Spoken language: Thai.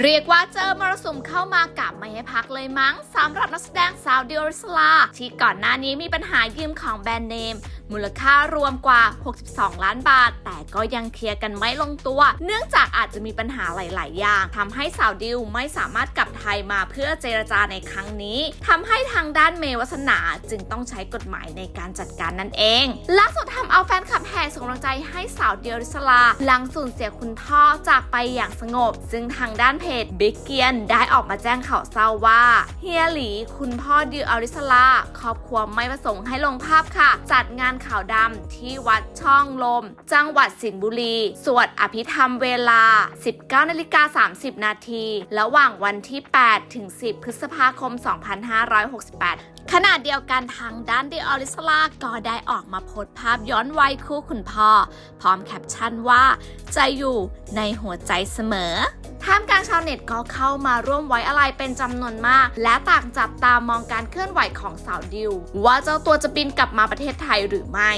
เรียกว่าเจอมรสุมเข้ามากับไม่ให้พักเลยมั้งสำหรับนักแสดงสาวดิอริสลา ที่ก่อนหน้านี้มีปัญหายืมของแบรนด์เนม มูลค่ารวมกว่า 62 ล้านบาท แต่ก็ยังเคลียร์กันไม่ลงตัว เนื่องจากอาจจะมีปัญหาหลาย ๆ อย่างทำให้สาวดิวไม่สามารถกลับไทยมาเพื่อเจรจาในครั้งนี้ทำให้ทางด้านเมวัสนาจึงต้องใช้กฎหมายในการจัดการนั่นเองล่าสุดทำเอาแฟนคลับแห่ส่งกำลังใจให้สาวเดียริสลา หลังสูญเสียคุณพ่อจากไปอย่างสงบ ซึ่งทางด้านเพจบิ๊กเกียนได้ออกมาแจ้งข่าวเศร้าว่าเฮียหลี คุณพ่อดิวอริสลา ครอบครัวไม่ประสงค์ให้ลงภาพค่ะ จัดงานข่าวดำที่วัดช่องลม จังหวัดสิงห์บุรี สวดอภิธรรมเวลา 19นาฬิกา30 นาทีระหว่างวันที่ 8 ถึง 10 พฤษภาคม 2568ขณะเดียวกันทางด้านดิออริสลาก็ได้ออกมาโพสต์ภาพย้อนวัยคู่คุณพ่อ พร้อมแคปชั่นว่า ใจอยู่ในหัวใจเสมอ ท่ามกลางชาวเน็ตก็เข้ามาร่วมไว้อะไรเป็นจำนวนมาก และต่างจับตามองการเคลื่อนไหวของสาวดิว ว่าเจ้าตัวจะบินกลับมาประเทศไทยหรือไม่